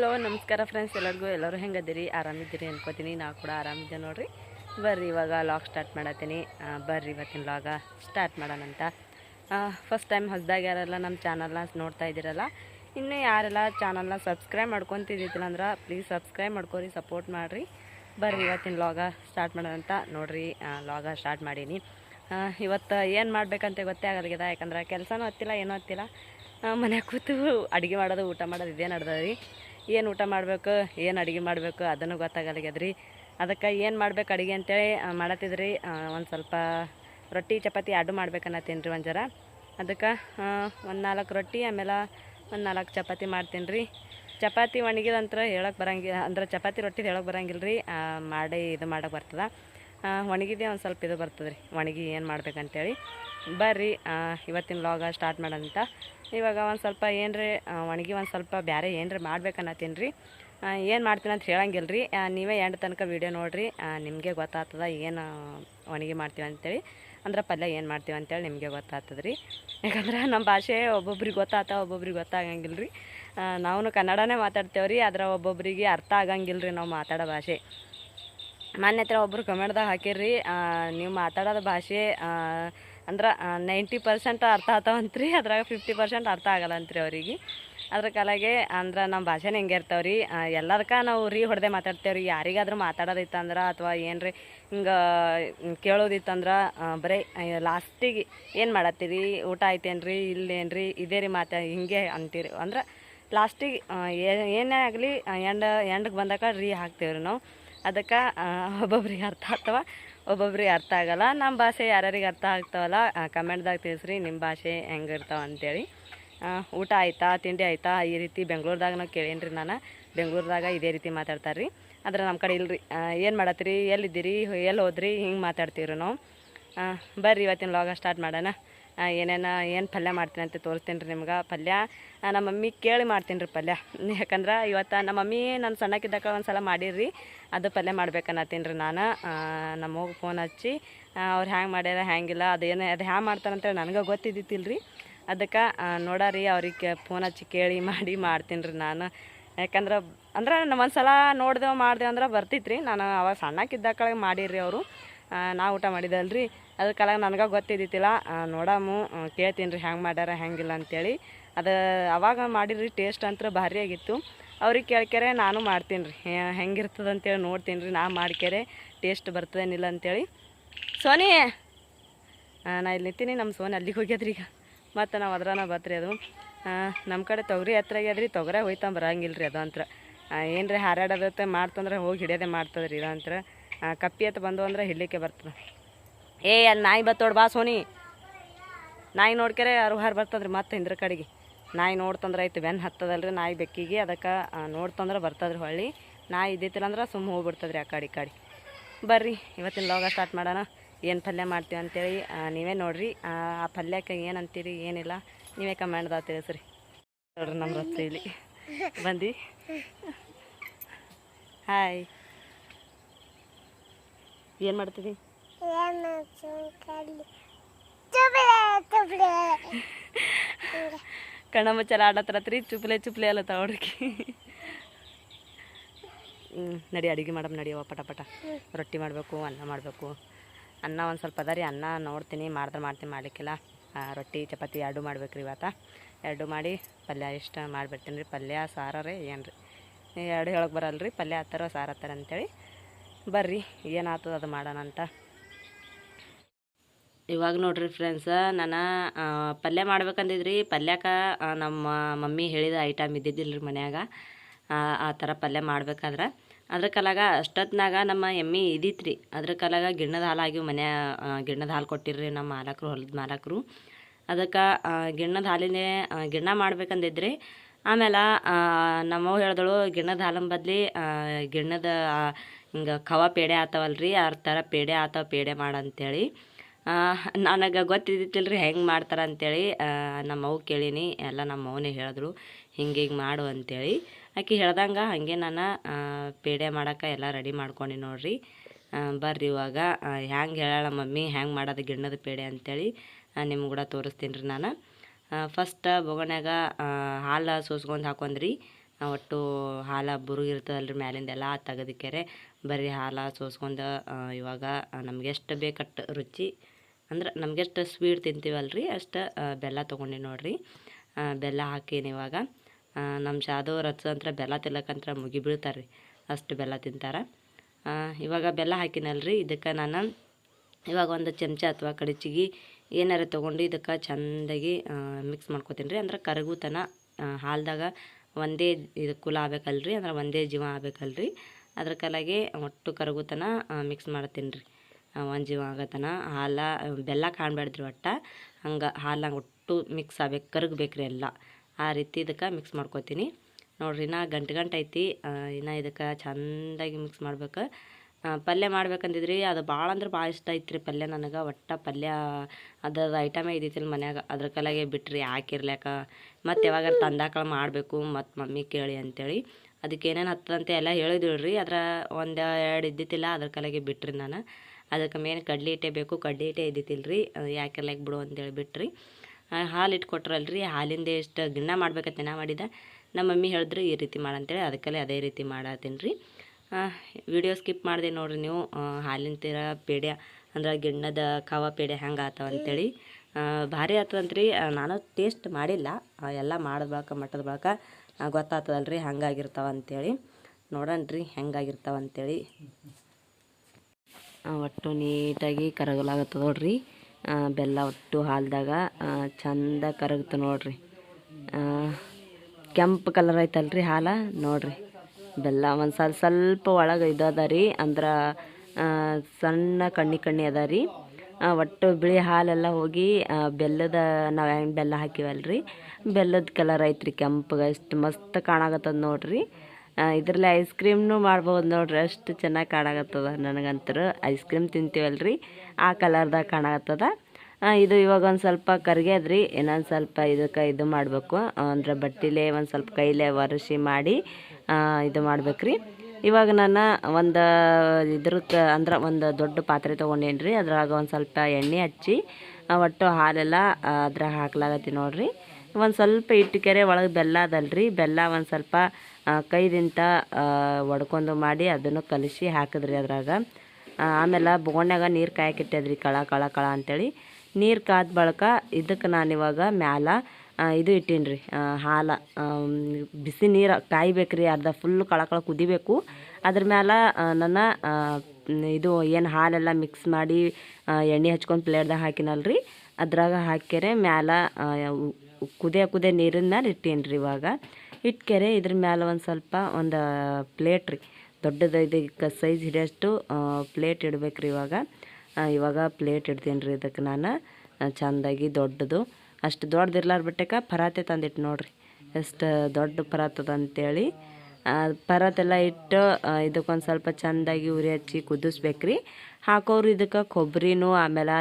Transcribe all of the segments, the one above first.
Hello ನಮಸ್ಕಾರ friends ಎಲ್ಲರಿಗೂ, ಎಲ್ಲರೂ ಹೆಂಗದಿರಿ? ಆರಾಮಿದ್ದೀರಿ ಅನ್ಕೋತೀನಿ. ನಾವು ಕೂಡ ಆರಾಮಿದ್ದೆ ನೋಡ್ರಿ. ಬರ್ರಿ, ಇವಾಗ ಲಾಗ್ ಸ್ಟಾರ್ಟ್ ಮಾಡತ್ತೀನಿ. ಬರ್ರಿ ಇವತ್ತಿನ ಲಾಗ ಸ್ಟಾರ್ಟ್ ಮಾಡೋಣಂತ ಫಸ್ಟ್ ಟೈಮ್ ಹೊಸ್ದಾಗಿ ಯಾರೆಲ್ಲ ನಮ್ಮ ಚಾನಲ್ನ ನೋಡ್ತಾ ಇದ್ದೀರಲ್ಲ, ಇನ್ನೂ ಯಾರೆಲ್ಲ ಚಾನಲ್ನ ಸಬ್ಸ್ಕ್ರೈಬ್ ಮಾಡ್ಕೊತಿದ್ದಿಲ್ಲ ಅಂದ್ರೆ ಪ್ಲೀಸ್ ಸಬ್ಸ್ಕ್ರೈಬ್ ಮಾಡ್ಕೋರಿ ಸಪೋರ್ಟ್ ಮಾಡಿರಿ. ಬರ್ರಿ ಇವತ್ತಿನ ಲಾಗ ಸ್ಟಾರ್ಟ್ ಮಾಡೋಣಂತ ನೋಡ್ರಿ. ಲಾಗ ಸ್ಟಾರ್ಟ್ ಮಾಡೀನಿ. ಇವತ್ತು ಏನು ಮಾಡಬೇಕಂತ ಗೊತ್ತೇ ಆಗಲ್ಗಿದೆ? ಯಾಕಂದ್ರೆ ಕೆಲಸನೂ ಹತ್ತಿಲ್ಲ, ಏನೂ ಹತ್ತಿಲ್ಲ. ಮನೆ ಕೂತು ಅಡುಗೆ ಮಾಡೋದು, ಊಟ ಮಾಡೋದು, ಇದೇ ನಡ್ದದ ಏನು ಊಟ ಮಾಡಬೇಕು, ಏನು ಅಡುಗೆ ಮಾಡಬೇಕು, ಅದನ್ನು ಗೊತ್ತಾಗಲ್ಲಾಗ್ಯದ್ರಿ ಅದಕ್ಕೆ ಏನು ಮಾಡ್ಬೇಕು ಅಡುಗೆ ಅಂತೇಳಿ ಮಾಡತ್ತಿದ್ರಿ. ಒಂದು ಸ್ವಲ್ಪ ರೊಟ್ಟಿ ಚಪಾತಿ ಅಡ್ಡು ಮಾಡ್ಬೇಕನ್ನತ್ತೀನಿ ರೀ ಒಂದು ಜರ. ಅದಕ್ಕೆ ಒಂದು ನಾಲ್ಕು ರೊಟ್ಟಿ, ಆಮೇಲೆ ಒಂದು ನಾಲ್ಕು ಚಪಾತಿ ಮಾಡ್ತೀನಿ ರೀ ಚಪಾತಿ ಒಣಗಿದಂತ್ರ ಹೇಳೋಕೆ ಬರಂಗಿಲ್ಲ ಅಂದ್ರೆ ಚಪಾತಿ ರೊಟ್ಟಿದು ಹೇಳೋಕೆ ಬರಂಗಿಲ್ಲ ರೀ ಮಾಡಿ ಇದು ಮಾಡೋಕೆ ಬರ್ತದ. ಒಣಗಿದೆ ಒಂದು ಸ್ವಲ್ಪ ಇದು ಬರ್ತದೆ ರೀ ಒಣಗಿ ಏನು ಮಾಡ್ಬೇಕಂತೇಳಿ. ಬರ್ರಿ ಇವತ್ತಿನ ಲಾಗ ಸ್ಟಾರ್ಟ್ ಮಾಡೋಂತ ಇವಾಗ ಒಂದು ಸ್ವಲ್ಪ ಏನ್ರಿ ಒಣಗಿ ಒಂದು ಸ್ವಲ್ಪ ಬೇರೆ ಏನ್ರಿ ಮಾಡ್ಬೇಕನ್ನತ್ತೀನಿ ರೀ ಏನು ಮಾಡ್ತೀನಿ ಅಂತ ಹೇಳಂಗಿಲ್ಲ ರೀ ನೀವೇ ಎಂಡ್ ತನಕ ವೀಡಿಯೋ ನೋಡಿರಿ. ನಿಮಗೆ ಗೊತ್ತಾಗ್ತದ ಏನು ಒಣಗಿ ಮಾಡ್ತೀವಿ ಅಂತೇಳಿ ಅಂದ್ರೆ ಪಲ್ಯ ಏನು ಮಾಡ್ತೀವಿ ಅಂತೇಳಿ ನಿಮಗೆ ಗೊತ್ತಾಗ್ತದೆ ರೀ ಯಾಕಂದ್ರೆ ನಮ್ಮ ಭಾಷೆ ಒಬ್ಬೊಬ್ರಿಗೆ ಗೊತ್ತಾತ, ಒಬ್ಬೊಬ್ರಿಗೆ ಗೊತ್ತಾಗಂಗಿಲ್ಲ ರೀ ನಾವು ಕನ್ನಡನೇ ಮಾತಾಡ್ತೇವೆ ರೀ ಆದ್ರೆ ಒಬ್ಬೊಬ್ಬರಿಗೆ ಅರ್ಥ ಆಗಂಗಿಲ್ಲ ರೀ ನಾವು ಮಾತಾಡೋ ಭಾಷೆ. ಮೊನ್ನೆ ಹತ್ರ ಒಬ್ರು ಕಮೆಂಟ್ದಾಗ ಹಾಕಿರ್ರಿ ನೀವು ಮಾತಾಡೋದ ಭಾಷೆ ಅಂದ್ರೆ ನೈಂಟಿ ಪರ್ಸೆಂಟ್ ಅರ್ಥ ಆತಾವಂತ್ರಿ ಅದ್ರಾಗ ಫಿಫ್ಟಿ ಪರ್ಸೆಂಟ್ ಅರ್ಥ ಆಗಲ್ಲ ಅಂತ್ರಿ ಅವರಿಗೆ. ಅದ್ರ ಕಲಾಗೆ ಅಂದ್ರೆ ನಮ್ಮ ಭಾಷೆನೇ ಹೆಂಗೆ ಇರ್ತಾವೆ ರೀ ಎಲ್ಲದಕ್ಕೆ ನಾವು ರೀ ಹೊಡೆದೆ ಮಾತಾಡ್ತೇವ್ರಿ, ಯಾರಿಗಾದ್ರೂ ಮಾತಾಡೋದಿತ್ತಂದ್ರೆ ಅಥವಾ ಏನು ರೀ ಹಿಂಗೆ ಕೇಳೋದಿತ್ತಂದ್ರೆ ಬರೀ ಲಾಸ್ಟಿಗೆ ಏನು ಮಾಡತ್ತೀರಿ? ಊಟ ಆಯ್ತೇನ್ರಿ, ಇಲ್ಲೇನ್ರಿ, ಇದೇ ರೀ ಮಾತಾ, ಹಿಂಗೆ ಅಂತೀರಿ. ಅಂದ್ರೆ ಲಾಸ್ಟಿಗೆ ಏನೇ ಆಗಲಿ ಎಂಡ್ ಎಂಡಕ್ಕೆ ಬಂದಾಗ ರೀ ಹಾಕ್ತೇವ್ರಿ ನಾವು. ಅದಕ್ಕೆ ಒಬ್ಬೊಬ್ರಿಗೆ ಅರ್ಥ ಆಗ್ತವ, ಒಬ್ಬೊಬ್ರಿಗೆ ಅರ್ಥ ಆಗಲ್ಲ. ನಮ್ಮ ಭಾಷೆ ಯಾರ್ಯಾರಿಗೆ ಅರ್ಥ ಆಗ್ತಾವಲ್ಲ ಕಮೆಂಟ್ದಾಗ ತಿಳಿಸ್ರಿ ನಿಮ್ಮ ಭಾಷೆ ಹೆಂಗೆ ಇರ್ತಾವ ಅಂತೇಳಿ. ಊಟ ಆಯ್ತಾ, ತಿಂಡಿ ಆಯ್ತಾ, ಈ ರೀತಿ ಬೆಂಗ್ಳೂರ್ದಾಗ ನಾವು ಕೇಳೇನಿ ರೀ ನಾನು. ಬೆಂಗ್ಳೂರ್ದಾಗ ಇದೇ ರೀತಿ ಮಾತಾಡ್ತಾರೆ ರೀ ಆದ್ರೆ ನಮ್ಮ ಕಡೆ ಇಲ್ರಿ ಏನು ಮಾಡತ್ತೀರಿ, ಎಲ್ಲಿದ್ದೀರಿ ಎಲ್ಲಿ ಹೋದ್ರಿ, ಹಿಂಗೆ ಮಾತಾಡ್ತೀವಿ ನಾವು. ಬರ್ರಿ, ಇವತ್ತಿನ ಲಾಗ ಸ್ಟಾರ್ಟ್ ಮಾಡೋಣ. ಏನೇನು, ಏನು ಪಲ್ಯ ಮಾಡ್ತೀನಿ ಅಂತ ತೋರಿಸ್ತೀನಿ ರೀ ನಿಮ್ಗೆ. ಪಲ್ಯ ನಮ್ಮ ಮಮ್ಮಿ ಕೇಳಿ ಮಾಡ್ತೀನಿ ರೀ ಪಲ್ಯ. ಯಾಕಂದ್ರೆ ಇವತ್ತು ನಮ್ಮ ಮಮ್ಮಿ ನಾನು ಸಣ್ಣಕ್ಕಿದ್ದಾಗ ಒಂದು ಸಲ ಮಾಡಿರಿ ಅದು ಪಲ್ಯ ಮಾಡ್ಬೇಕನ್ನತ್ತೀನಿ ರೀ ನಾನು. ನಮ್ಮವ್ಗೆ ಫೋನ್ ಹಚ್ಚಿ ಅವ್ರು ಹ್ಯಾಂಗೆ ಮಾಡ್ಯಾರ, ಹ್ಯಾಂಗಿಲ್ಲ ಅದೇನು ಅದು ಹ್ಯಾಂಗೆ ಮಾಡ್ತಾರಂತೇಳಿ ನನಗೆ ಗೊತ್ತಿದ್ದಿತ್ತಿಲ್ಲ ರೀ ಅದಕ್ಕೆ ನೋಡಾರಿ ಅವ್ರಿಗೆ ಫೋನ್ ಹಚ್ಚಿ ಕೇಳಿ ಮಾಡಿ ಮಾಡ್ತೀನಿ ರೀ ನಾನು. ಯಾಕಂದ್ರೆ, ಅಂದ್ರೆ ಒಂದು ಸಲ ನೋಡ್ದೇವು ಮಾಡ್ದೇವು ಅಂದ್ರೆ ಬರ್ತಿತ್ತು ರೀ ನಾನು ಅವಾಗ ಸಣ್ಣಕ್ಕಿದ್ದಾಗ ಮಾಡಿರಿ ಅವರು. ನಾ ಊಟ ಮಾಡಿದಲ್ರಿ? ಅದಕ್ಕೆಲ್ಲ ನನಗೆ ಗೊತ್ತಿದ್ದಿತ್ತಿಲ್ಲ. ನೋಡಾಮು ಕೇಳ್ತೀನಿ ರೀ ಹೆಂಗೆ ಮಾಡ್ಯಾರ, ಹೆಂಗಿಲ್ಲ ಅಂತೇಳಿ. ಅದು ಅವಾಗ ಮಾಡಿರಿ ಟೇಸ್ಟ್ ಅಂತ ಭಾರಿ ಆಗಿತ್ತು. ಅವ್ರಿಗೆ ಕೇಳ್ಕೆರೆ ನಾನು ಮಾಡ್ತೀನಿ ರೀ. ಹೆಂಗಿರ್ತದೆ ಅಂತೇಳಿ ನೋಡ್ತೀನಿ ರೀ. ನಾ ಮಾಡ್ಕೆರೆ, ಟೇಸ್ಟ್ ಬರ್ತದೇನಿಲ್ಲ ಅಂತೇಳಿ. ಸೋನಿ! ನಾ ಇಲ್ಲಿ ನಿಂತೀನಿ ನಮ್ಮ ಸೋನಿ ಅಲ್ಲಿಗೆ ಹೋಗ್ಯದ್ರಿ ಈಗ. ಮತ್ತು ನಾವು ಅದ್ರಾನ ಬತ್ರಿ ಅದು. ನಮ್ಮ ಕಡೆ ತೊಗರಿ ಹತ್ರ ಆಗ್ಯದ್ರಿ, ತೊಗರೆ ಹೋಯ್ತಂಬ ಬರಂಗಿಲ್ಲ ರೀ ಅದು ಅಂತ್ರ. ಏನು ರೀ ಹಾರಾಡೋದತ್ತೆ ಮಾಡ್ತಂದ್ರೆ ಹೋಗಿ ಹಿಡಿಯೋದೇ ಮಾಡ್ತದೆ ರೀ ಇದಂತ್ರ ಕಪ್ಪಿ ಅಂತ ಬಂದು ಅಂದ್ರೆ ಹಿಡ್ಲಿಕ್ಕೆ ಬರ್ತದೆ. ಏ, ಅಲ್ಲಿ ನಾಯಿ ಬತ್ತೋಡ್ ಬಾ ಸೋನಿ. ನಾಯಿ ನೋಡ್ಕರೆ ಅರುಹಾರ ಹಾರು ಬರ್ತದ್ರಿ ಮತ್ತೆ ಹಿಂದ್ರ ಕಡೆಗೆ. ನಾಯಿ ನೋಡ್ತಂದ್ರೆ ಆಯ್ತು ಬೆನ್ ಹತ್ತದಲ್ರಿ ನಾಯಿ ಬೆಕ್ಕಿಗೆ, ಅದಕ್ಕೆ ನೋಡ್ತಂದ್ರೆ ಬರ್ತದ್ರಿ ಹೊಳ್ಳಿ. ನಾಯಿ ಇದ್ದಿತ್ತಿಲ್ಲ ಅಂದ್ರೆ ಸುಮ್ಮ ಹೋಗ್ಬಿಡ್ತದ್ರಿ ಆ ಕಡೆ ಕಡೆ. ಬರ್ರಿ, ಇವತ್ತಿನ ಲಾಗ ಸ್ಟಾರ್ಟ್ ಮಾಡೋಣ. ಏನು ಪಲ್ಯ ಮಾಡ್ತೀವಿ ಅಂತೇಳಿ ನೀವೇ ನೋಡ್ರಿ. ಆ ಆ ಪಲ್ಯಕ್ಕೆ ಏನು ಅಂತೀರಿ ಏನಿಲ್ಲ, ನೀವೇ ಕಮೆಂಟ್ದಾಗ ತಿಳಿಸ್ರಿ. ನೋಡ್ರಿ ನಮ್ಮ ರಸ್ತೆಯಲ್ಲಿ ಬಂದು. ಹಾಯ್ ಏನು ಮಾಡ್ತೀವಿ? ಕಣ್ಣ ಮುಚ್ಚಲ ಆಡತ್ರತ್ರಿ ಚುಪ್ಲೆ ಚುಪ್ಲೆ ಅಲ್ಲ ತಗೊಡ್ರಿ ಹ್ಞೂ ನಡಿ ಅಡುಗೆ ಮಾಡಮ್ ನಡಿಯವ ಪಟ ಪಟ. ರೊಟ್ಟಿ ಮಾಡಬೇಕು, ಅನ್ನ ಮಾಡಬೇಕು. ಅನ್ನ ಒಂದು ಸ್ವಲ್ಪ ಅದ ರೀ ಅನ್ನ ನೋಡ್ತೀನಿ, ಮಾಡಿದ್ರೆ ಮಾಡ್ತೀನಿ, ಮಾಡಲಿಕ್ಕಿಲ್ಲ. ರೊಟ್ಟಿ, ಚಪಾತಿ ಎರಡು ಮಾಡ್ಬೇಕು ರೀ ಇವತ್ತು. ಎರಡು ಮಾಡಿ ಪಲ್ಯ ಇಷ್ಟ ಮಾಡಿಬಿಡ್ತೀನಿ ರೀ. ಪಲ್ಯ, ಸಾರೇ ಏನು ರೀ ಎರಡು ಹೇಳಕ್ಕೆ ಬರಲ್ಲ ರೀ ಪಲ್ಯ ಹತ್ತಾರ, ಸಾರು ಹತ್ತಾರ ಅಂತೇಳಿ ಬರ್ರಿ ಏನಾಗ್ತದೆ ಅದು ಮಾಡೋಣ ಅಂತ. ಇವಾಗ ನೋಡ್ರಿ ಫ್ರೆಂಡ್ಸ ನಾನು ಪಲ್ಯ ಮಾಡ್ಬೇಕಂದಿದ್ರಿ. ಪಲ್ಯಕ್ಕೆ ನಮ್ಮ ಮಮ್ಮಿ ಹೇಳಿದ ಐಟಮ್ ಇದ್ದಿದ್ದಿಲ್ಲ ರೀ ಮನ್ಯಾಗ. ಆ, ಥರ ಪಲ್ಯ ಮಾಡ್ಬೇಕಾದ್ರೆ. ಅದ್ರ ಕಲಾಗ ಅಷ್ಟೊತ್ತಿನಾಗ ನಮ್ಮ ಎಮ್ಮೆ ಇದ್ದಿತ್ರಿ ರೀ ಅದ್ರ ಕಲಾಗ ಗಿಣ್ಣದ ಹಾಲು ಆಗಿವು ಮನೆ ಗಿಣ್ಣದ ಹಾಲು ಕೊಟ್ಟಿರ್ರಿ ನಮ್ಮ ಮಾಲಕರು ಹೊಲದ ಮಾಲಕರು. ಅದಕ್ಕೆ ಗಿಣ್ಣದ ಹಾಲಿನೇ ಗಿಣ್ಣ ಮಾಡ್ಬೇಕಂದಿದ್ರಿ ಆಮೇಲೆ ನಮ್ಮವ್ವ ಹೇಳಿದಳು ಗಿಣ್ಣದ ಹಾಲನ ಬದಲಿ ಗಿಣ್ಣದ ಹಿಂಗೆ ಖವ ಪೇಡೆ ಆತಾವಲ್ರಿ ಆ ಥರ ಪೇಡೆ ಆತವ ಪೇಡೆ ಮಾಡಂತೇಳಿ ನನಗೆ ಗೊತ್ತಿದ್ದಿತ್ತಿಲ್ಲ ರೀ ಹೆಂಗೆ ಮಾಡ್ತಾರೆ ಅಂತೇಳಿ ನಮ್ಮ ಅವು ಕೇಳೀನಿ, ಎಲ್ಲ ನಮ್ಮ ಅವನೇ ಹೇಳಿದ್ರು, ಹಿಂಗೆ ಹಿಂಗೆ ಮಾಡು ಅಂತೇಳಿ. ಆಕೆ ಹೇಳ್ದಂಗೆ, ಹಾಗೆ ನಾನು ಪೇಡೆ ಮಾಡೋಕೆ ಎಲ್ಲ ರೆಡಿ ಮಾಡ್ಕೊಂಡು ನೋಡ್ರಿ. ಬರ್ರಿ ಇವಾಗ ಹ್ಯಾಂಗೆ ಹೇಳೋಣ ಮಮ್ಮಿ, ಹ್ಯಾಂಗೆ ಮಾಡೋದು ಗಿಣ್ಣದ ಪೇಡೆ ಅಂತೇಳಿ ನಿಮ್ಗೆ ಕೂಡ ತೋರಿಸ್ತೀನಿ ರೀ ನಾನು ಫಸ್ಟ್ ಬೊಗಣ್ಯಾಗ ಹಾಲು ಸೋಸ್ಕೊಂಡು ಹಾಕೊಂಡ್ರಿ. ಒಟ್ಟು ಹಾಲು ಬುರುಗಿರ್ತದಲ್ಲ ರೀ ಮ್ಯಾಲಿಂದೆಲ್ಲ ತೆಗೆದಕ್ಕೆರೆ. ಬರೀ ಹಾಲು ಸೋಸ್ಕೊಂಡು ಇವಾಗ ನಮಗೆಷ್ಟು ಬೇಕಷ್ಟು ರುಚಿ, ಅಂದ್ರೆ ನಮಗೆಷ್ಟು ಸ್ವೀಟ್ ತಿಂತೀವಲ್ಲ ರೀ ಅಷ್ಟು ಬೆಲ್ಲ ತೊಗೊಂಡಿ ನೋಡಿರಿ. ಬೆಲ್ಲ ಹಾಕೀನಿ ಇವಾಗ ನಮ್ಮ ಶಾದು ಅಂತ ಬೆಲ್ಲ ತಿಲಕಂತ್ರ ಮುಗಿಬೀಳ್ತಾರೆ ರೀ ಅಷ್ಟು ಬೆಲ್ಲ ತಿಂತಾರೆ. ಇವಾಗ ಬೆಲ್ಲ ಹಾಕಿನಲ್ರಿ, ಇದಕ್ಕೆ ನಾನು ಇವಾಗ ಒಂದು ಚಮಚ ಅಥವಾ ಕಡಚಿಗೆ ಏನಾರ ತೊಗೊಂಡು ಇದಕ್ಕೆ ಚೆಂದಾಗಿ ಮಿಕ್ಸ್ ಮಾಡ್ಕೊತೀನಿ ರೀ ಅಂದ್ರೆ ಕರಗುತನ ಹಾಲ್ದಾಗ ಒಂದೇ ಇದು ಕುಲ ಆಗ್ಬೇಕಲ್ರಿ, ಅಂದ್ರೆ ಒಂದೇ ಜೀವ ಆಗ್ಬೇಕಲ್ರಿ. ಅದ್ರ ಕಲಾಗೆ ಒಟ್ಟು ಕರಗುತನ ಮಿಕ್ಸ್ ಮಾಡ್ತೀನಿ ರೀ. ಒಂದು ಜೀವ ಆಗತನ, ಹಾಲ, ಬೆಲ್ಲ ಕಾಣಬೇಡ್ರಿ ಒಟ್ಟು. ಹಂಗೆ ಹಾಲು ಒಟ್ಟು ಮಿಕ್ಸ್ ಆಗ್ಬೇಕು, ಕರಗಬೇಕು ರೀ ಎಲ್ಲ. ಆ ರೀತಿ ಇದಕ್ಕೆ ಮಿಕ್ಸ್ ಮಾಡ್ಕೊತೀನಿ. ನೋಡ್ರಿ ನಾ ಗಂಟು ಗಂಟು ಐತಿ. ಇನ್ನು ಇದಕ್ಕೆ ಚೆಂದಾಗಿ ಮಿಕ್ಸ್ ಮಾಡ್ಬೇಕು. ಪಲ್ಯ ಮಾಡ್ಬೇಕಂದಿದ್ರಿ, ಅದು ಭಾಳ ಅಂದ್ರೆ ಭಾಳ ಇಷ್ಟ ಐತ್ರಿ ಪಲ್ಯ ನನಗೆ. ಒಟ್ಟು ಪಲ್ಯ ಅದ್ರದ್ದು ಐಟಮೇ ಇದ್ದಿತ್ತಿಲ್ಲ ಮನ್ಯಾಗ. ಅದ್ರ ಕಲಾಗೆ ಬಿಟ್ರಿ, ಹಾಕಿರ್ಲ್ಯಾಕ. ಮತ್ತು ಯಾವಾಗ ತಂದಾಕಳ ಮಾಡಬೇಕು, ಮತ್ತು ಮಮ್ಮಿ ಕೇಳಿ ಅಂತೇಳಿ. ಅದಕ್ಕೆ ಏನೇನು ಹತ್ತದಂತೆ ಎಲ್ಲ ಹೇಳಿದ್ವಿ ರೀ ಅದ್ರ ಒಂದು ಎರಡು ಇದ್ದಿತ್ತಿಲ್ಲ, ಅದ್ರ ಕಲೆಗೆ ಬಿಟ್ರಿ ನಾನು. ಅದಕ್ಕೆ ಮೇನ್ ಕಡ್ಲಿ ಹಿಟ್ಟೆ ಬೇಕು. ಕಡ್ಲಿ ಹಿಟ್ಟೆ ಇದ್ದಿತ್ತಿಲ್ಲ ರೀ ಯಾಕೆಲ್ಲಕ್ಕೆ ಬಿಡು ಅಂತೇಳಿ ಬಿಟ್ರಿ. ಹಾಲು ಇಟ್ಟು ಕೊಟ್ರಲ್ರಿ ಹಾಲಿಂದ ಎಷ್ಟು ಗಿಣ್ಣ ಮಾಡ್ಬೇಕತ್ತೆ ನಾ ಮಾಡಿದ ನಮ್ಮ ಮಮ್ಮಿ ಹೇಳಿದ್ರು ಈ ರೀತಿ ಮಾಡಂತೇಳಿ ಅದಕ್ಕಲ್ಲೇ ಅದೇ ರೀತಿ ಮಾಡತ್ತೀನಿ ರೀ ವಿಡಿಯೋ ಸ್ಕಿಪ್ ಮಾಡಿದೆ ನೋಡ್ರಿ ನೀವು. ಹಾಲಿನ ತೀರ ಪೇಡೆ ಅಂದ್ರೆ ಗಿಣ್ಣದ ಕವ ಪೇಡೆ ಹೆಂಗೆ ಆತವ ಅಂತೇಳಿ. ಭಾರಿ ಆತದಂತ್ರಿ ನಾನು ಟೇಸ್ಟ್ ಮಾಡಿಲ್ಲ. ಎಲ್ಲ ಮಾಡಿದ ಬಳಕ, ಮಟ್ಟದ ಬಳಕ. ಗೊತ್ತಾಗ್ತದಲ್ರಿ ಹಂಗಾಗಿರ್ತಾವ ಅಂತೇಳಿ ನೋಡೋಣ್ರಿ ಹೆಂಗಾಗಿರ್ತಾವ ಅಂತೇಳಿ ಆ, ಒಟ್ಟು ನೀಟಾಗಿ ಕರಗಲಾಗತ್ತದ ನೋಡ್ರಿ. ಬೆಲ್ಲ ಒಟ್ಟು ಹಾಲ್ದಾಗ ಚಂದ ಕರಗುತ್ತೆ ನೋಡ್ರಿ. ಕೆಂಪು ಕಲರ್ ಐತಲ್ರಿ ಹಾಲ ನೋಡ್ರಿ. ಬೆಲ್ಲ ಒಂದು ಸ್ವಲ್ಪ ಸ್ವಲ್ಪ ಒಳಗೆ ಇದು ಅದ ರೀ ಅಂದ್ರೆ ಸಣ್ಣ ಕಣ್ಣಿ ಕಣ್ಣಿ ಅದ ರೀ. ಒಟ್ಟು ಬಿಳಿ ಹಾಲೆಲ್ಲ ಹೋಗಿ ಬೆಲ್ಲದ ನಾವು ಹೆಂಗೆ ಬೆಲ್ಲ ಹಾಕಿವಲ್ರಿ? ಬೆಲ್ಲದ ಕಲರ್ ಐತ್ರಿ ಕೆಂಪಗೆ ಎಷ್ಟು ಮಸ್ತ್ ಕಾಣಾಕತ್ತದ ನೋಡ್ರಿ. ಇದರಲ್ಲಿ ಐಸ್ ಕ್ರೀಮ್ನು ಮಾಡ್ಬೋದು ನೋಡ್ರಿ, ಅಷ್ಟು ಚೆನ್ನಾಗಿ ಕಾಣಾಕತ್ತದ ನನಗಂತೂ ಐಸ್ ಕ್ರೀಮ್ ತಿಂತೀವಲ್ರಿ, ಆ ಕಲರ್ದಾಗ ಕಾಣಾಕತ್ತದ. ಇದು ಇವಾಗ ಒಂದು ಸ್ವಲ್ಪ ಕರ್ಗ್ಯದ್ರಿ, ಇನ್ನೊಂದು ಸ್ವಲ್ಪ ಇದಕ್ಕೆ ಇದು ಮಾಡಬೇಕು. ಅಂದರೆ ಬಟ್ಟಿಲೇ ಒಂದು ಸ್ವಲ್ಪ ಕೈಲೇ ಒರೆಸಿ ಮಾಡಿ ಇದು ಇದು ಮಾಡ್ಬೇಕ್ರಿ. ಇವಾಗ ನಾನು ಒಂದು ಇದ್ರಕ್ಕೆ ಅಂದ್ರೆ ಒಂದು ದೊಡ್ಡ ಪಾತ್ರೆ ತೊಗೊಂಡೇನಿ ರೀ ಅದ್ರಾಗ ಒಂದು ಸ್ವಲ್ಪ ಎಣ್ಣೆ ಹಚ್ಚಿ ಒಟ್ಟು ಹಾಲೆಲ್ಲ ಅದ್ರಾಗ ಹಾಕ್ಲಾಗತ್ತಿ ನೋಡಿರಿ. ಒಂದು ಸ್ವಲ್ಪ ಇಟ್ಟಿಕೆರೆ ಒಳಗೆ ಬೆಲ್ಲ ಅದಲ್ರಿ. ಬೆಲ್ಲ ಒಂದು ಸ್ವಲ್ಪ ಕೈದಿಂತ ಒಡ್ಕೊಂಡು ಮಾಡಿ ಅದನ್ನು ಕಲಿಸಿ ಹಾಕಿದ್ರಿ ಅದ್ರಾಗ. ಆಮೇಲೆ ಬೊಗಣ್ಯಾಗ ನೀರು ಕಾಯಕ್ಕಿಟ್ಟದ್ರಿ ಕಳ ಕಳ ಕಳ ಅಂತೇಳಿ. ನೀರು ಕಾದ ಬಳಿಕ ಇದಕ್ಕೆ ನಾನು ಇವಾಗ ಮ್ಯಾಲ ಇದು ಇಟ್ಟೀನಿ ರೀ ಹಾಲು. ಬಿಸಿ ನೀರು ಕಾಯ್ಬೇಕ್ರಿ, ಅರ್ಧ ಫುಲ್ ಕಳ ಕಳ ಕುದಿಬೇಕು. ಅದ್ರ ಮ್ಯಾಲ ನನ್ನ ಇದು ಏನು ಹಾಲೆಲ್ಲ ಮಿಕ್ಸ್ ಮಾಡಿ ಎಣ್ಣೆ ಹಚ್ಕೊಂಡು ಪ್ಲೇಟ್ದಾಗ ಹಾಕಿನಲ್ರಿ. ಅದ್ರಾಗ ಹಾಕ್ಯರೆ ಮ್ಯಾಲ ಕುದೇ ಕುದೇ ನೀರಿನ ಮ್ಯಾಲೆ ಇಟ್ಟೀನಿ ರೀ ಇವಾಗ. ಇಟ್ಕೆರೆ ಇದ್ರ ಮ್ಯಾಲ ಒಂದು ಸ್ವಲ್ಪ ಒಂದು ಪ್ಲೇಟ್ ರೀ. ದೊಡ್ಡದು ಇದಕ್ಕೆ ಸೈಜ್ ಹಿಡಿಯೋಷ್ಟು ಪ್ಲೇಟ್ ಇಡ್ಬೇಕು ರೀ ಇವಾಗ. ಇವಾಗ ಪ್ಲೇಟ್ ಇಡ್ತೀನಿ ರೀ ಇದಕ್ಕೆ ನಾನು ಚಂದಾಗಿ ದೊಡ್ಡದು. ಅಷ್ಟು ದೊಡ್ಡದಿರ್ಲಾರ ಬಿಟ್ಟಕ್ಕೆ ಪರಾತೆ ತಂದಿಟ್ಟು ನೋಡ್ರಿ. ಎಷ್ಟು ದೊಡ್ಡ ಪರಾತದ ಅಂತೇಳಿ. ಪರಾತೆಲ್ಲ ಇಟ್ಟು ಇದಕ್ಕೊಂದು ಸ್ವಲ್ಪ ಚಂದಾಗಿ ಉರಿ ಹಚ್ಚಿ ಕುದಿಸ್ಬೇಕ್ರಿ. ಹಾಕೋರು ಇದಕ್ಕೆ ಕೊಬ್ಬರಿನೂ ಆಮೇಲೆ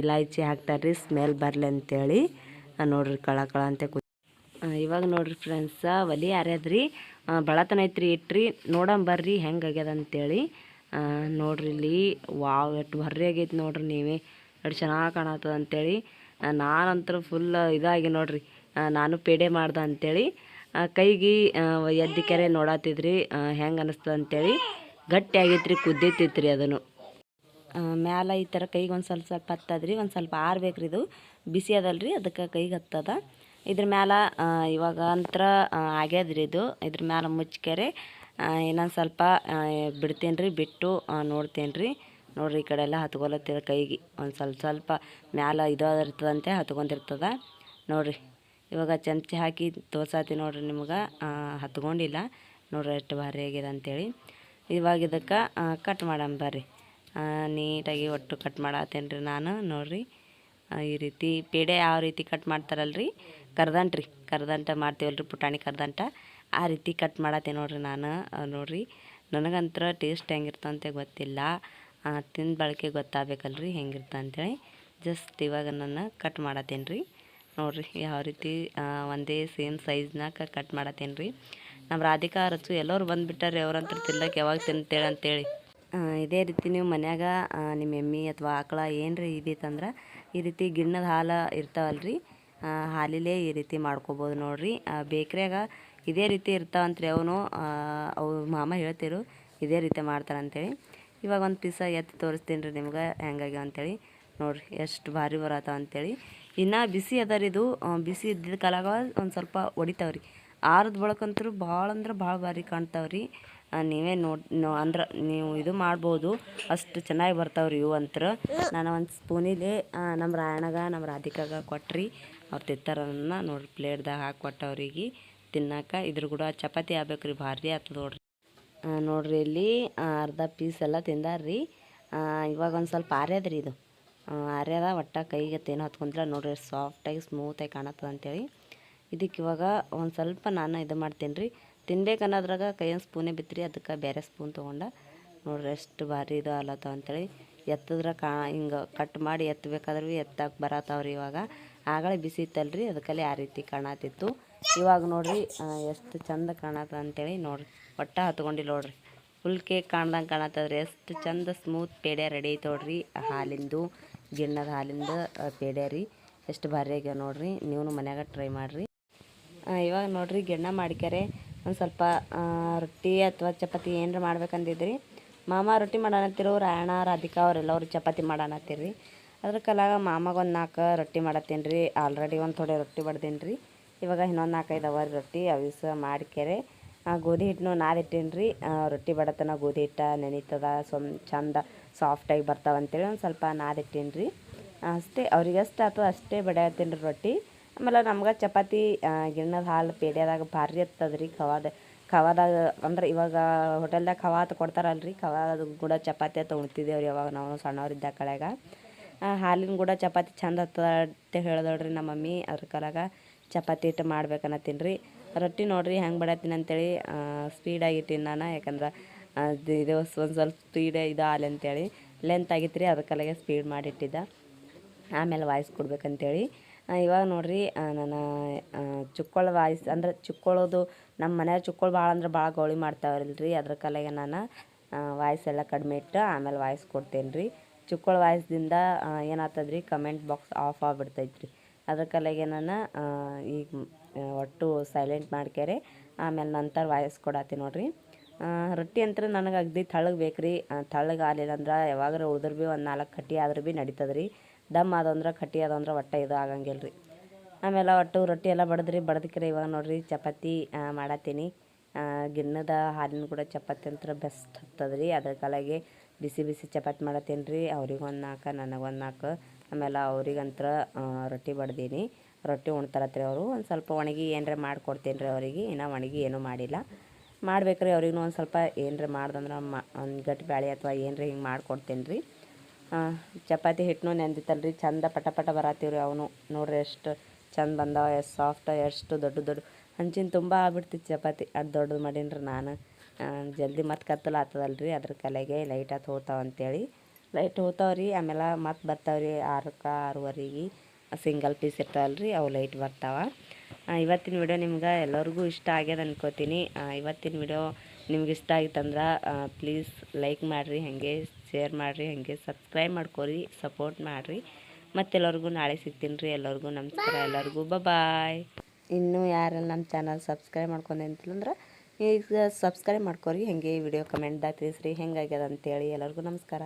ಇಲಾಯಚಿ ಹಾಕ್ತಾರೆ ರೀ ಸ್ಮೆಲ್ ಬರಲಿ ಅಂತೇಳಿ. ನೋಡ್ರಿ ಕಳ ಕಳ ಅಂತ ಕು ಇವಾಗ ನೋಡ್ರಿ ಫ್ರೆಂಡ್ಸ, ಒಲಿ ಯಾರ್ಯಾದ್ರಿ ಬಳತನ ಐತ್ರಿ ಇಟ್ರಿ ನೋಡಂ ಬರ್ರಿ ಹೆಂಗೆ ಆಗ್ಯದ ಅಂತೇಳಿ. ನೋಡ್ರಿ ಇಲ್ಲಿ, ವಾವ್, ಎಷ್ಟು ಭರ್ರಿ ಆಗೈತಿ ನೋಡ್ರಿ ನೀವೇ. ಎಷ್ಟು ಚೆನ್ನಾಗಿ ಕಾಣತ್ತದ ಅಂತೇಳಿ. ಆ, ನಾನಂತೂ ಫುಲ್ ಇದಾಗಿ ನೋಡ್ರಿ. ನಾನು ಪೇಡೆ ಮಾಡ್ದೆ ಅಂತೇಳಿ. ಆ, ಕೈಗೆ ಎದ್ದಿ ಕೆರೆ ನೋಡತ್ತಿದ್ರಿ ಹೆಂಗೆ ಅನಿಸ್ತದ ಅಂತೇಳಿ. ಗಟ್ಟಿ ಆಗೈತ್ರಿ ರೀ ಅದನ್ನು. ಮ್ಯಾಲ ಈ ಥರ ಕೈಗೆ ಒಂದು ಸ್ವಲ್ಪ ಸ್ವಲ್ಪ ಹತ್ತದ್ರಿ. ಒಂದು ಸ್ವಲ್ಪ ಆರ್ಬೇಕ್ರಿ ಇದು. ಬಿಸಿ ಅದಲ್ರಿ ಅದಕ್ಕೆ ಕೈಗೆ ಹತ್ತದ. ಇದ್ರ ಮ್ಯಾಲ ಇವಾಗ ಅಂತ್ರ ಆಗ್ಯದ್ರಿ ಇದು. ಇದ್ರ ಮ್ಯಾಲ ಮುಚ್ಕೆರೆ ಇನ್ನೊಂದು ಸ್ವಲ್ಪ ಬಿಡ್ತೇನೆ ರೀ ಬಿಟ್ಟು ನೋಡ್ತೇನೆ ರೀ ನೋಡ್ರಿ ಈ ಕಡೆ ಎಲ್ಲ ಹತ್ಕೊಲತ್ತಿದ ಕೈಗೆ. ಒಂದು ಸ್ವಲ್ಪ ಸ್ವಲ್ಪ ಮ್ಯಾಲ ಇದಾದಿರ್ತದಂತೆ ಹತ್ಕೊಂಡಿರ್ತದ. ನೋಡ್ರಿ, ಇವಾಗ ಚಮಚಿ ಹಾಕಿ ತೋರ್ಸಾತಿ ನೋಡ್ರಿ ನಿಮ್ಗೆ. ಹತ್ಕೊಂಡಿಲ್ಲ. ನೋಡ್ರಿ ಎಷ್ಟು ಭಾರಿ ಆಗಿದೆ ಅಂತೇಳಿ. ಇವಾಗ ಇದಕ್ಕೆ ಕಟ್ ಮಾಡಮ್ ಬರ್ರಿ. ನೀಟಾಗಿ ಒಟ್ಟು ಕಟ್ ಮಾಡತ್ತೇನೆ ರೀ ನಾನು. ನೋಡ್ರಿ ಈ ರೀತಿ ಪೇಡೆ ಯಾವ ರೀತಿ ಕಟ್ ಮಾಡ್ತಾರಲ್ರಿ? ಕರ್ದಂಟು ರೀ ಕರ್ದಂಟ ಮಾಡ್ತೀವಲ್ರಿ, ಪುಟಾಣಿ ಕರ್ದಂಟ. ಆ ರೀತಿ ಕಟ್ ಮಾಡತ್ತೆ ನೋಡ್ರಿ ನಾನು. ನೋಡ್ರಿ, ನನಗಂತ್ರ ಟೇಸ್ಟ್ ಹೆಂಗಿರ್ತಂತೆ ಗೊತ್ತಿಲ್ಲ. ತಿಂದ ಬಳಕೆ ಗೊತ್ತಾಗಬೇಕಲ್ರಿ, ಹೆಂಗಿರ್ತ ಅಂತೇಳಿ. ಜಸ್ಟ್ ಇವಾಗ ನಾನು ಕಟ್ ಮಾಡತ್ತೇನೆ ರೀ ನೋಡ್ರಿ, ಯಾವ ರೀತಿ ಒಂದೇ ಸೇಮ್ ಸೈಜ್ನಾಗ ಕಟ್ ಮಾಡತ್ತೇನೆ ರೀ ನಮ್ಮ ರಾಧಿಕಾ ರಚು ಎಲ್ಲರೂ ಬಂದುಬಿಟ್ಟಾರೆ ಅವ್ರಂತ ತಿನ್ಲಕ್ಕೆ ಯಾವಾಗ ತಿಂತೇಳಿ ಅಂತೇಳಿ. ಇದೇ ರೀತಿ ನೀವು ಮನ್ಯಾಗ ನಿಮ್ಮ ಎಮ್ಮಿ ಅಥವಾ ಆಕಳ ಏನ್ರಿ ಇದಿತ್ತಂದ್ರೆ, ಈ ರೀತಿ ಗಿಣ್ಣದ ಹಾಲು ಇರ್ತಾವಲ್ರಿ. ಹಾಲಿಲೇ ಈ ರೀತಿ ಮಾಡ್ಕೋಬೋದು ನೋಡಿರಿ. ಬೇಕ್ರಿಯಾಗ ಇದೇ ರೀತಿ ಇರ್ತಾವಂತ್ರಿ ಅವನು. ಅವ್ರ ಮಾಮ ಹೇಳ್ತಿರು, ಇದೇ ರೀತಿ ಮಾಡ್ತಾರಂತೇಳಿ. ಇವಾಗ ಒಂದು ಪೀಸ ಎತ್ತಿ ತೋರಿಸ್ತೀನಿ ರೀ ನಿಮ್ಗೆ ಹೆಂಗಾಗ್ಯಾವ ಅಂತೇಳಿ. ನೋಡ್ರಿ, ಎಷ್ಟು ಭಾರಿ ಬರತ್ತಾವ ಅಂತೇಳಿ. ಇನ್ನು ಬಿಸಿ ಅದ ರೀ ಇದು ಬಿಸಿ ಇದ್ದಿದ್ದ ಕಾಲಾಗ ಒಂದು ಸ್ವಲ್ಪ ಹೊಡಿತಾವ್ರಿ ಆರದ ಬಳಕಂತೂ ಭಾಳ ಅಂದ್ರೆ ಭಾಳ ಭಾರಿ ಕಾಣ್ತಾವ್ರಿ ನೀವೇ ನೋಡಿ, ನೋ, ಅಂದ್ರೆ ನೀವು ಇದು ಮಾಡ್ಬೋದು. ಅಷ್ಟು ಚೆನ್ನಾಗಿ ಬರ್ತಾವ್ರಿ ಇವು ಅಂತರ. ನಾನು ಒಂದು ಸ್ಪೂನಿಲೇ ನಮ್ಮ ರಾಯಣಗ ನಮ್ಮ ರಾಧಿಕಾಗ ಕೊಟ್ರಿ. ಅವ್ರು ತಿಂತಾರನ್ನ ನೋಡ್ರಿ, ಪ್ಲೇಟ್ದಾಗ ಹಾಕಿ ಕೊಟ್ಟವ್ರಿಗೆ ತಿನ್ನಾಕ. ಇದ್ರ ಕೂಡ ಚಪಾತಿ ಆಗ್ಬೇಕು ರೀ, ಭಾರಿ ಆಗ್ತದೆ ನೋಡ್ರಿ. ನೋಡ್ರಿ ಇಲ್ಲಿ ಅರ್ಧ ಪೀಸ್ ಎಲ್ಲ ತಿಂದಾರ್ರಿ. ಇವಾಗ ಒಂದು ಸ್ವಲ್ಪ ಆರ್ಯದ್ರಿ ಇದು. ಆರ್ಯದ, ಒಟ್ಟ ಕೈಗೆ ತೇನು ಹತ್ಕೊಂಡ್ರೆ ನೋಡ್ರಿ ಸಾಫ್ಟಾಗಿ ಸ್ಮೂತಾಗಿ ಕಾಣತ್ತದ ಅಂತೇಳಿ. ಇದಕ್ಕೆ ಇವಾಗ ಒಂದು ಸ್ವಲ್ಪ ನಾನು ಇದು ಮಾಡ್ತೀನಿ ರೀ ತಿನ್ಬೇಕು ಅನ್ನೋದ್ರಾಗ ಕೈಯೊಂದು ಸ್ಪೂನೇ ಬಿತ್ರಿ, ಅದಕ್ಕೆ ಬೇರೆ ಸ್ಪೂನ್ ತೊಗೊಂಡ ನೋಡ್ರಿ ಎಷ್ಟು ಭಾರಿ ಇದು ಅಲ್ಲತ್ತವ ಅಂತೇಳಿ. ಎತ್ತದ್ರ ಕಾ, ಹಿಂಗೆ ಕಟ್ ಮಾಡಿ ಎತ್ತಬೇಕಾದ್ರೂ ಎತ್ತಕ್ಕೆ ಬರತ್ತಾವ್ರಿ ಇವಾಗ. ಆಗಳೇ ಬಿಸಿ ಇತ್ತಲ್ರಿ ಅದಕ್ಕಲ್ಲಿ ಆ ರೀತಿ ಕಾಣತಿತ್ತು ಇವಾಗ ನೋಡ್ರಿ ಎಷ್ಟು ಚಂದ ಕಾಣತ್ತ ಅಂತೇಳಿ ನೋಡ್ರಿ. ಒಟ್ಟ ಹತ್ಕೊಂಡಿಲ್ಲ ನೋಡ್ರಿ. ಫುಲ್ ಕೇಕ್ ಕಾಣ್ದಂಗೆ ಕಾಣತ್ತದ್ರಿ. ಎಷ್ಟು ಚಂದ ಸ್ಮೂತ್ ಪೇಡೆ ರೆಡಿ ಐತೆ ನೋಡ್ರಿ. ಹಾಲಿಂದು, ಗಿಣ್ಣದ ಹಾಲಿಂದ ಪೇಡೆ ರೀ. ಎಷ್ಟು ಭಾರಿ ಆಗ್ಯಾವ ನೋಡ್ರಿ. ನೀವು ಮನ್ಯಾಗ ಟ್ರೈ ಮಾಡಿರಿ. ಇವಾಗ ನೋಡ್ರಿ ಗಿಣ್ಣ ಮಾಡ್ಕ್ಯಾರೆ. ಒಂದು ಸ್ವಲ್ಪ ರೊಟ್ಟಿ ಅಥವಾ ಚಪಾತಿ ಏನಾರ ಮಾಡ್ಬೇಕಂದಿದ್ರಿ. ಮಾಮ ರೊಟ್ಟಿ ಮಾಡಾನತ್ತಿರು ರಾಯಣ ರಾಧಿಕಾ ಅವರೆಲ್ಲವರು ಚಪಾತಿ ಮಾಡೋಣತ್ತೀರಿ ಅದ್ರ ಕಲಾಗ ಮಾಮಗೊಂದು ನಾಲ್ಕು ರೊಟ್ಟಿ ಮಾಡತ್ತೀನಿ ರೀ ಆಲ್ರೆಡಿ ಒಂದು ಥೋಡೆ ರೊಟ್ಟಿ ಬಡ್ದೀನಿ ರೀ ಇವಾಗ ಇನ್ನೊಂದು ನಾಲ್ಕೈದು ಅವರ್ ರೀ ರೊಟ್ಟಿ ಅವಿಸ ಮಾಡ್ಕ್ಯಾರೆ ಆ, ಗೋಧಿ ಹಿಟ್ಟನ್ನು ನಾದಿಟ್ಟೀನಿ ರೀ ರೊಟ್ಟಿ ಬಡತನ ಗೋಧಿ ಹಿಟ್ಟ ನೆನೀತದ ಸೊಮ್ ಚಂದ ಸಾಫ್ಟಾಗಿ ಬರ್ತಾವ ಅಂತೇಳಿ ಒಂದು ಸ್ವಲ್ಪ ನಾದಿಟ್ಟೀನಿ ರೀ ಅಷ್ಟೇ ಅವ್ರಿಗೆ ಎಷ್ಟು ಆಗ್ತದೆ ಅಷ್ಟೇ ಬಡಿಯತ್ತೀನಿ ರೀ ರೊಟ್ಟಿ. ಆಮೇಲೆ ನಮ್ಗೆ ಚಪಾತಿ ಗಿಣ್ಣದ ಹಾಲು ಪೇಡ್ಯದಾಗ ಭಾರಿ ಇರ್ತದೆ ರೀ ಖವಾದ ಖವಾದಾಗ ಅಂದ್ರೆ ಇವಾಗ ಹೋಟೆಲ್ದಾಗ ಖವಾ ಕೊಡ್ತಾರಲ್ಲ ರೀ ಖವಾದ ಕೂಡ ಚಪಾತಿ ಅಂತ ಉಣ್ತಿದ್ದೇವ್ರಿ ಯಾವಾಗ ನಾವು ಸಣ್ಣವ್ರಿದ್ದ ಕಳೆಗ ಹಾಲಿನ ಕೂಡ ಚಪಾತಿ ಚಂದ ಹತ್ತದ ಅಂತ ಹೇಳ್ದಳ್ರಿ ನಮ್ಮ ಮಮ್ಮಿ ಅದ್ರ ಕಲಾಗ ಚಪಾತಿ ಹಿಟ್ಟು ಮಾಡ್ಬೇಕನ್ನತ್ತೀನಿ ರೀ. ರೊಟ್ಟಿ ನೋಡಿರಿ ಹೆಂಗೆ ಮಾಡತ್ತೀನಿ ಅಂತೇಳಿ ಸ್ಪೀಡಾಗಿ ಇಟ್ಟೀನಿ ನಾನು. ಯಾಕಂದ್ರೆ ಇದು ಒಂದು ಸ್ವಲ್ಪ ಸ್ಪೀಡ್ ಇದು ಆಲೆ ಅಂತೇಳಿ ಲೆಂತ್ ಆಗಿತ್ತು ರೀ ಅದಕ್ಕಲಾಗೆ ಸ್ಪೀಡ್ ಮಾಡಿಟ್ಟಿದ್ದ. ಆಮೇಲೆ ವಾಯ್ಸ್ ಕೊಡ್ಬೇಕಂತೇಳಿ. ಇವಾಗ ನೋಡ್ರಿ ನಾನು ಚುಕ್ಕೊಳ ವಾಯ್ಸ್ ಅಂದ್ರೆ ಚುಕ್ಕೊಳ್ಳೋದು ನಮ್ಮ ಮನೆಯಾಗ ಚುಕ್ಕೊಳು ಭಾಳ ಅಂದ್ರೆ ಭಾಳ ಗೌಳಿ ರೀ ಅದ್ರ ಕಲೆಗೆ ನಾನು ವಾಯ್ಸ್ ಎಲ್ಲ ಕಡಿಮೆ ಇಟ್ಟು ಆಮೇಲೆ ವಾಯ್ಸ್ ಕೊಡ್ತೇನೆ ರೀ ಚುಕ್ಕೊಳ ವಾಯ್ಸ್ದಿಂದ ಏನಾಗ್ತದ್ರಿ ಕಮೆಂಟ್ ಬಾಕ್ಸ್ ಆಫ್ ಆಗಿಬಿಡ್ತೈತ್ರಿ. ಅದ್ರ ಕಲೆಗೆ ನಾನು ಈಗ ಒಟ್ಟು ಸೈಲೆಂಟ್ ಮಾಡ್ಕ್ಯಾರೆ. ಆಮೇಲೆ ನಂತರ ವಾಯ್ಸ್ ಕೊಡತ್ತೀನಿ ನೋಡ್ರಿ. ರೊಟ್ಟಿ ಅಂತ ನನಗೆ ಅಗ್ದಿ ತಳ್ಳಗೆ ಬೇಕು ರೀ ತಳ್ಳಗೆ ಆಗಲಿಲ್ಲ ಅಂದ್ರೆ ಯಾವಾಗಾರ ಉಳಿದ್ರೆ ಭೀ ಒಂದು ನಾಲ್ಕು ಕಟ್ಟಿ ಆದ್ರೂ ಭೀ ನಡೀತದೆ ರೀ ದಮ್ ಆದಂದ್ರೆ ಕಟ್ಟಿ ಆದಂದ್ರೆ ಒಟ್ಟು ಇದು ಆಗಂಗಿಲ್ಲ ರೀ ಆಮೇಲೆ ಒಟ್ಟು ರೊಟ್ಟಿ ಎಲ್ಲ ಬಡದ್ರಿ ಬಡದಕ್ಕೆ ಇವಾಗ ನೋಡ್ರಿ ಚಪಾತಿ ಮಾಡತ್ತೀನಿ ಗಿನ್ನದ ಹಾಲಿನ ಕೂಡ ಚಪಾತಿ ಅಂತ ಬೆಸ್ಟ್ ಹತ್ತದ ರೀ ಅದ್ರ ಕಾಲಾಗೆ ಬಿಸಿ ಬಿಸಿ ಚಪಾತಿ ಮಾಡತ್ತೀನಿ ರೀ ಅವ್ರಿಗೆ ಒಂದು ನಾಲ್ಕು ನನಗೆ ಒಂದು ನಾಲ್ಕು ಆಮೇಲೆ ಅವ್ರಿಗಂತ್ರ ರೊಟ್ಟಿ ಬಡ್ದೀನಿ. ರೊಟ್ಟಿ ಉಣ್ತಾರತ್ರಿ ಅವರು. ಒಂದು ಸ್ವಲ್ಪ ಒಣಗಿ ಏನರ ಮಾಡಿಕೊಡ್ತೀನಿ ರೀ ಅವರಿಗೆ. ಇನ್ನೂ ಒಣಗಿ ಏನೂ ಮಾಡಿಲ್ಲ. ಮಾಡ್ಬೇಕು ರೀ ಅವ್ರಿಗೂ ಒಂದು ಸ್ವಲ್ಪ ಏನರ ಮಾಡ್ದಂದ್ರೆ ಒಂದು ಗಟ್ಟಿ ಬ್ಯಾಳೆ ಅಥವಾ ಏನರ ಹಿಂಗೆ ಮಾಡ್ಕೊಡ್ತೀನಿ ರೀ ಚಪಾತಿ ಚಪಾತಿ ನೆಂದಿತ್ತಲ್ಲ ರೀ ಚಂದ ಪಟ ಪಟ ಬರತ್ತೀವ್ರಿ ಅವನು. ನೋಡ್ರಿ ಎಷ್ಟು ಚಂದ ಬಂದಾವ, ಎಷ್ಟು ಸಾಫ್ಟ ಎಷ್ಟು ದೊಡ್ಡ ದೊಡ್ಡ ಹಂಚಿನ ತುಂಬ ಆಗ್ಬಿಡ್ತಿತ್ತು ಚಪಾತಿ. ಅದು ದೊಡ್ಡದು ಮಾಡೀನಿ ರೀ ನಾನು ಜಲ್ದಿ ಮತ್ತೆ ಕತ್ತಲು ರೀ ಅದ್ರ ಕಲೆಗೆ ಲೈಟ್ ಹತ್ತು ಹೋತಾವ ಹೋಗ್ತಾವೆ ರೀ ಆಮೇಲೆ ಮತ್ತೆ ಬರ್ತಾವ್ರಿ ಆರಕ್ಕೆ ಆರೂವರೆಗೆ. ಸಿಂಗಲ್ ಪೀಸ್ ಇರ್ತಾವಲ್ಲ ರೀ ಅವು ಲೈಟ್ ಬರ್ತಾವೆ. ಇವತ್ತಿನ ವಿಡಿಯೋ ನಿಮ್ಗೆ ಎಲ್ಲರಿಗೂ ಇಷ್ಟ ಆಗ್ಯದ ಅನ್ಕೋತೀನಿ. ಇವತ್ತಿನ ವಿಡಿಯೋ ನಿಮ್ಗೆ ಇಷ್ಟ ಆಗಿತ್ತಂದ್ರೆ ಪ್ಲೀಸ್ ಲೈಕ್ ಮಾಡಿರಿ, ಹಾಗೆ ಶೇರ್ ಮಾಡಿರಿ, ಹಾಗೆ ಸಬ್ಸ್ಕ್ರೈಬ್ ಮಾಡ್ಕೊರಿ ಸಪೋರ್ಟ್ ಮಾಡಿರಿ. ಮತ್ತೆಲ್ಲರಿಗೂ ನಾಳೆ ಸಿಗ್ತೀನಿ ರೀ, ಎಲ್ಲರಿಗೂ ನಮಸ್ಕಾರ, ಎಲ್ಲರಿಗೂ ಬಾಯ್ ಇನ್ನೂ ಯಾರೆಲ್ಲ ನಮ್ಮ ಚಾನಲ್ ಸಬ್ಸ್ಕ್ರೈಬ್ ಮಾಡ್ಕೊಂಡೆ ಅಂತಂದ್ರೆ ಈಗ ಸಬ್ಸ್ಕ್ರೈಬ್ ಮಾಡ್ಕೊರಿ, ಹಾಗೆ ವಿಡಿಯೋ ಕಮೆಂಟ್ದಾಗ ತಿಳಿಸ್ರಿ ಹೆಂಗಾಗ್ಯದ ಅಂತೇಳಿ ಎಲ್ಲರಿಗೂ ನಮಸ್ಕಾರ.